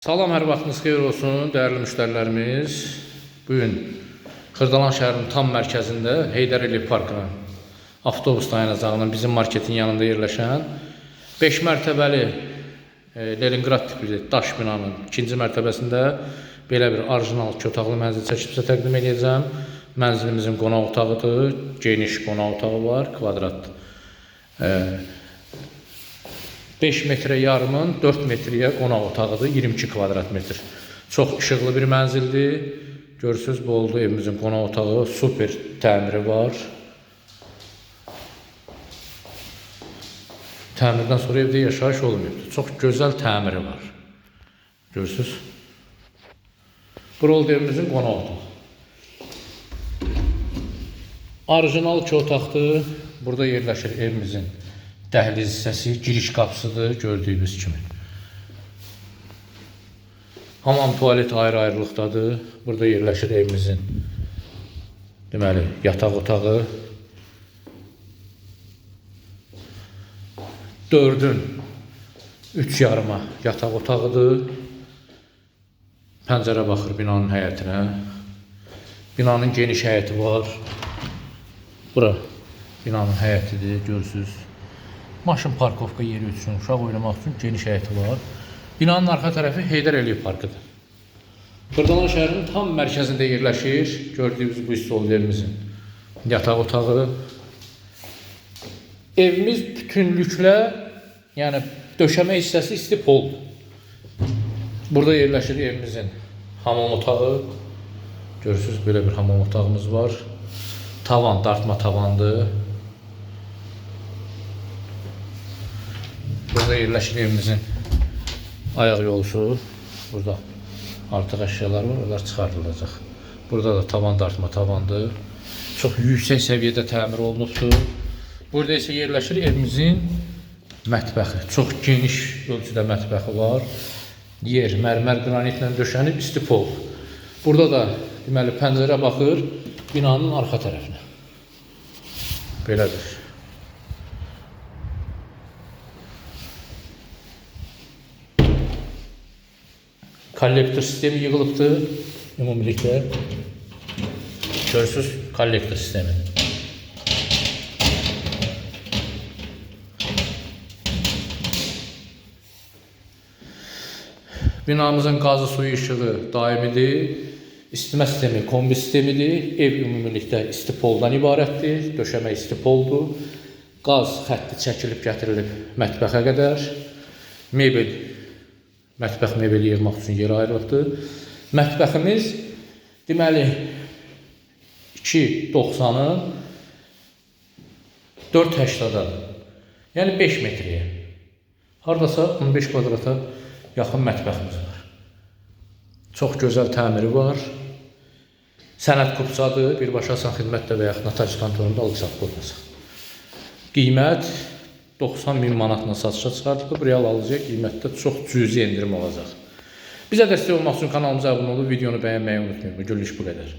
Salam, hər vaxtınız xeyir olsun, dəyərli müştərilərimiz. Bu gün Xırdalan şəhərinin tam mərkəzində Heydər Əliyev parkının avtobus dayanacağının bizim marketin yanında yerləşən 5 mərtəbəli e, Leningrad tipli daş binanın ikinci mərtəbəsində belə bir orijinal iki otaqlı mənzil çəkib sizə təqdim edəcəm. Mənzilimizin qonaq otağıdır, geniş qonaq otağı var, kvadrat. E, 5 metrə yarımın 4 metrəyə qonaq otağıdır, 22 kvadrat metr. Çox işıqlı bir mənzildir. Görürsüz, bu oldu evimizin qonaq otağı, super təmiri var. Təmirdən sonra evdə yaşayış olmayıbdır. Çox gözəl təmiri var. Görürsüz? Bura oldu evimizin qonaq otağı. Orijinal iki otaqdır. Burada yerləşir evimizin dəhliz hissəsi, giriş qapısıdır gördüyünüz kimi. Hamam tualet ayrı-ayrılıqdadır. Burada yerləşir evimizin deməli yataq otağı. Dördün üç yarıma yataq otağıdır. Pəncərə baxır binanın həyətinə. Binanın geniş həyəti var. Bura binanın həyətidir, görürsüz. Maşın parkovka yeri üçün, uşaq oynamaq üçün geniş həyəti var. Binanın arxa tərəfi Heydər Əliyev parkıdır. Xırdalan şəhərinin tam mərkəzində yerləşir. Gördüyünüz bu oldu evimizin yataq otağı. Evimiz bütünlüklə, yəni döşəmə hissəsi isti poldur. Burada yerləşir evimizin hamam otağı. Görürsüz belə bir hamam otağımız var. Tavan dartma tavandır. Burada yerləşir evimizin ayaq yolusu. Burada artıq əşyalar var, onlar çıxardılacaq. Burada da tavan dartma tavandır. Çox yüksək səviyyədə təmir olunubdur. Burada isə yerləşir evimizin mətbəxi. Çox geniş ölçüdə mətbəxi var. Yer mərmər qranitlə döşənib isti pol. Burada da deməli pəncərə baxır binanın arxa tərəfinə. Belədir. Kollektor sistemi yığılıbdır ümumilikdə. Görürsüz kollektor sistemi. Binamızın qazı suyu işığı daimidir. İstimə sistemi kombi sistemidir. Ev ümumilikdə isti poldan ibarətdir. Döşəmə isti poldur. Qaz xətti çəkilib gətirilib mətbəxə qədər. Mebel mətbəx mebeli yığmaq üçün yer ayrılıbdır. Mətbəximiz deməli 2.90-ın 4.80-a, yəni 5 metrəyə. Hardasa 15 kvadrata yaxın mətbəximiz var. Çox gözəl təmiri var. Sənəd kupçadır, birbaşa asan xidmətdə və yaxud notar kontorunda alıq-satıq qurulacaq. Qiymət 90 min manatla satışa çıxarılıb, real alıcıya qiymətdə çox cüzi endirim olacaq. Bizə dəstək olmaq üçün kanalımıza abunə olub, videonu bəyənməyi unutmayın. Bu görüş bu qədər.